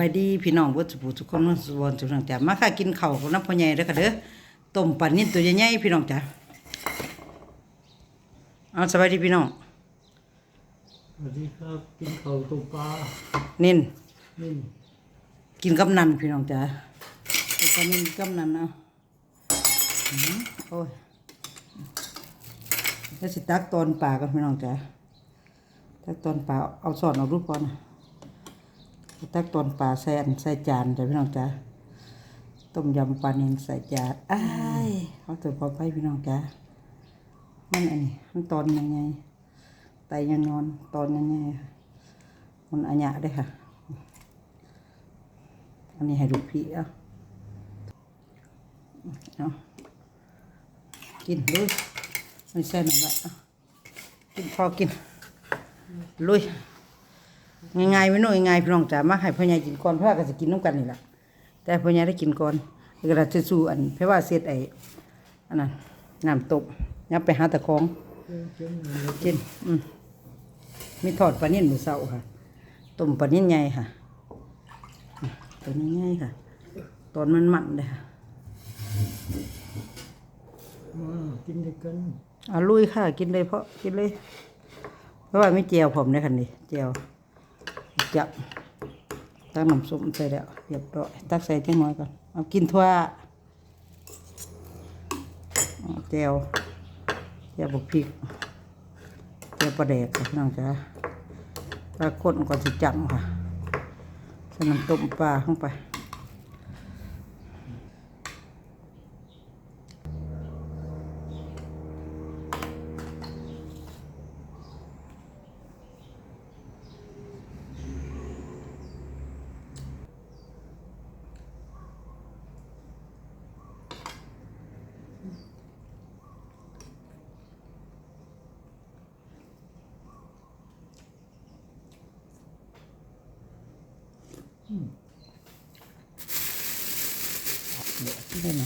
บายดีพี่น้องเบ่สุผู้ทุกคนมาสวนทุกท่านจ้ะมาค่ะกินข้าวกับน้ำพ่อใหญ่เด้อค่ะเด้อต้มปลานิ่นตัวใหญ่ๆพี่น้องจ้ะเอาสบายดีพี่น้องสวัสดีครับกินข้าวต้มปลานิ่นนี่กินกับนันพี่น้องจ้ะต้มปลานิ่นกับนันเอาอื้อหือโอ้ยแล้วสิตักตอนปลากันพี่น้องจ้ะตักตอนปลาเอาสอนเอารูปก่อนนะ ตักตอนปลาใส่อันใส่จานจ้ะพี่น้องจ้ะต้มยำปลาเนียงใส่จานอ้ายเขาเติมพอไปพี่น้องจ้ามันอันนี้มันตอนยังไงไตยังนอนตอนยังไงมันอัญญะได้อค่ะ อันนี้ให้ลูพี่เอาเอากินลุยไม่ใช่หนังละกินพอกินลุย ง่ายๆไม่น้อยง่ายๆพี่น้องจ๋ามาให้พ่อใหญ่กินก่อนเพราะว่าก็จะกินน้ำกันนี่แหละแต่พ่อใหญ่ได้กินก่อนแล้วก็จะสู้อันเพราะว่าเสร็จไอ้อันนั้นน้ำตกยับไปหาตะคองกินอืมมีทอดปลานิ่นหมูเสาค่ะต้มปลานิ่นใหญ่ค่ะอะตัวนี้ใหญ่ค่ะตอนมันมันเลยค่ะมากินด้วยกันเอาลุยค่ะ กินเลยเพราะกินเลย เพราะว่าไม่เจียวผมเลยคันนี้เจียว จับตักหน้ำสมใส่แล้วเรียบร้อยตักใส่เล็กน้อยก่อนเอากินทั่วเอาเจียวแจวบุกพริกแจวปลาแดกค่ะน้องจ้าปลาข้นก่อนสิจังค่ะใส่น้ำต้มปลาเข้าไป ได้ไหม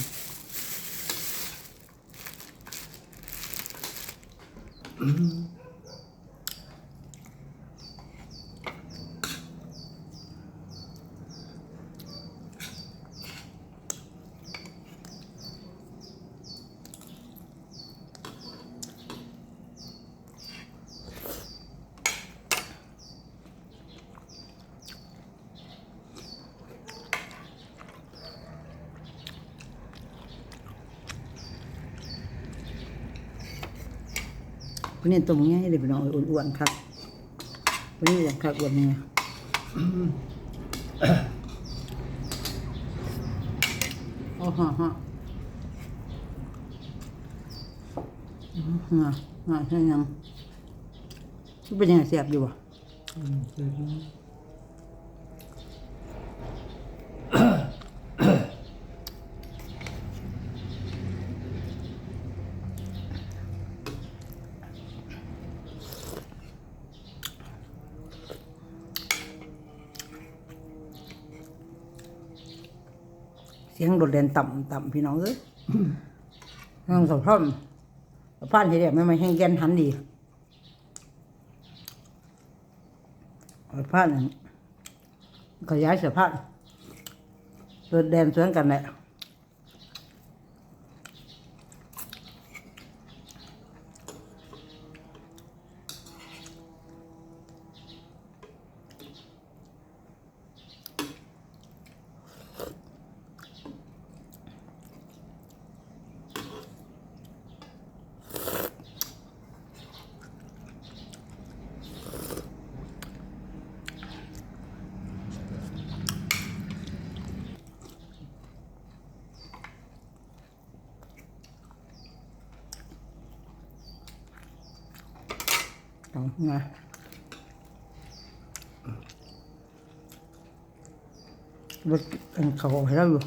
วันนี้ตรงนี้เลยพี่น้องอ้วนๆครับวันนี้อ้วนครับอ้วนเนี่ยโอ้ฮ่าฮ่าฮ่าฮ่าใช่ยังมันเป็นยังไงเสียบอยู่บ่อืมเสร็จ เสียงโดดเด่นต่ำต่ำพี่น้องเอ้ยน้องสะพร่อมสะพานที่เดียไม่มาแห้งแกนหันดีสะพานนั้นขยายสะพานโดดเด่นสวนกันแหละ เอามาลดเป็นเขาให้เราอยู่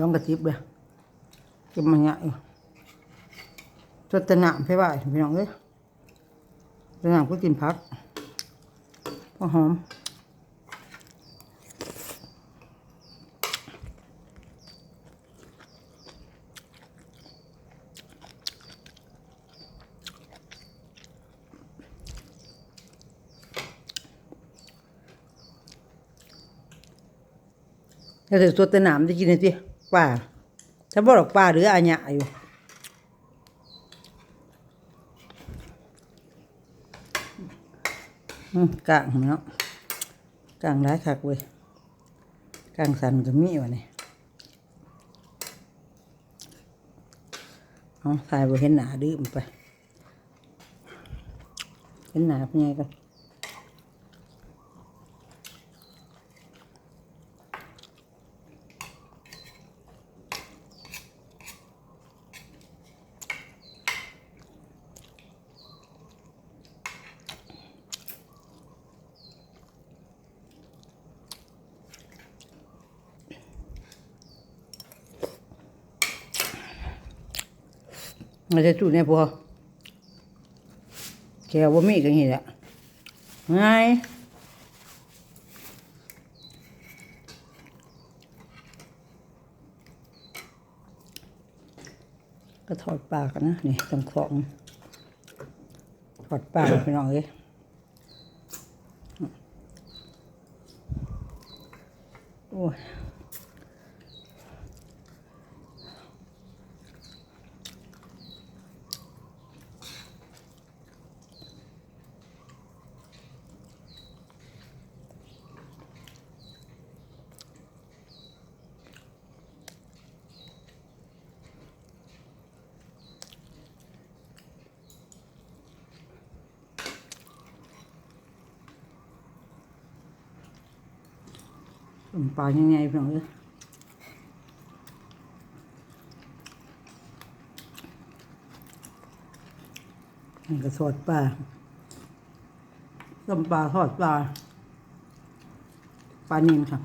ร้องกระติบเลยเก็บมันเงี้ยอยู่จดแตะหนามไปบ่ายพี่น้องเอ้ยตะหนามก็กินพักก็หอม ถ้าถือตัวตะหนามจะกินได้สิป่าถ้าบ่ดอกป่าหรืออาญะอยู่กลางเนาะกลางร้ายคักเว้ยกลางสันก็มีวะนี่เอาถ่ายบ่เห็นหนาดื้อมไป เห็นหนาเป็นไงกัน มันจะจุดเนี่ยพอแกว่ามีกันนี่แหละไงก็ถอดปากกันนะนี่ตรงของถอดปากไปน้องเลย ปลายังไงพี่น้องเอ้ยมันก็ทอดปลาต้มปลาทอดปลา ปลานิ่มค่ะ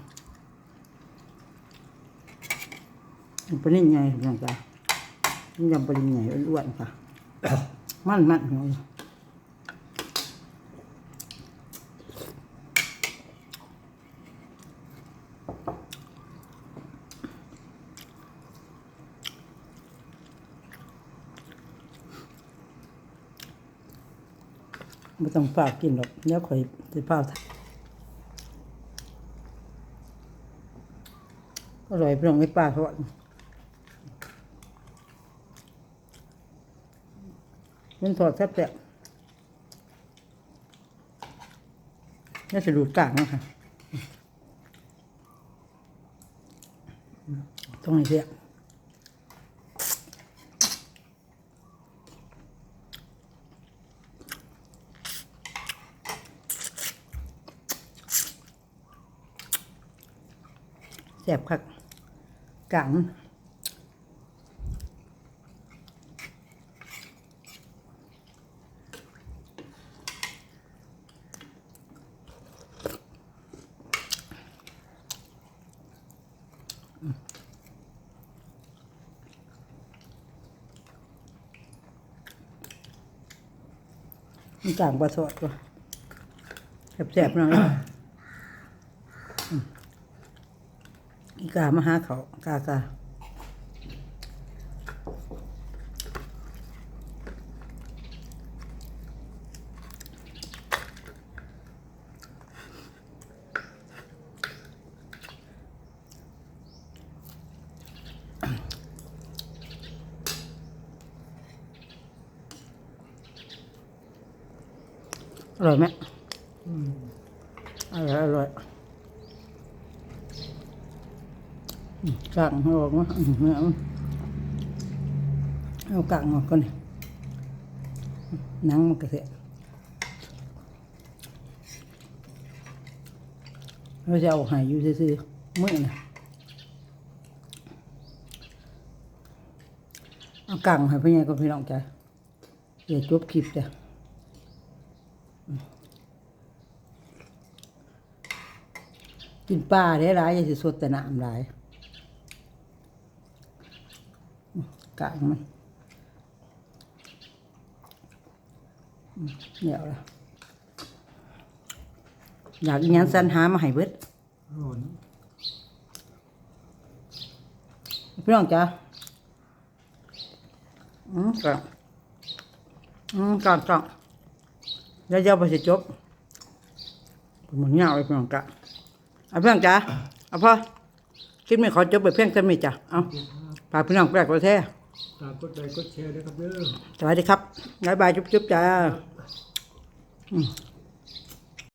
ปลานิ่มไงพี่น้องจ้ะยำปลานิ่มไงอ้วนๆค่ะ มันมันๆพี่น้อง ไม่ต้องฝากกินหรอกเดี๋ยวข่อยจะพาทอร่อยเปรี้ยวไม่ป้าทอดมันทอดแซ่บแซ่บนี่จะดูดกลางนะคะต้องให้เสีย แซ่บคักกลางมันกลางปลาสดว่ะแซ่บๆหน่อย อี กามาหาเขากากาอร่อยไหมอร่อยอร่อย กางเออกมาอื้อหือเอาเอากางออกก่อนนี่หนังมันก็เสียเราจะเอาหายอยู่ซื่อๆมื่อนะเอากางให้พี่ใหญ่กับพี่น้องจ้ะเดี๋ยวจบคลิปจ้ะกินปลาได้หลายอย่าสิสดแต่น้ำหลาย กลางมันอืมเดี๋ยวละอยากยังสันหามาให้เบิดพี่น้องจ้ะอืมกลางอืมกลางกลางแล้วเดี๋ยวไปสิจบผมมันเงาเลยพี่น้องกะเอาพี่น้องจ้ะเอาพ่อลิปนี้ขอจบไปเพียงเท่านี้จ้ะเอา ฝากพี่น้องแปลกประเทศฝากกดไลค์กดแชร์ด้วยครับเด้อสวัสดีครับบ๊ายบายจุ๊บๆจ้าอืม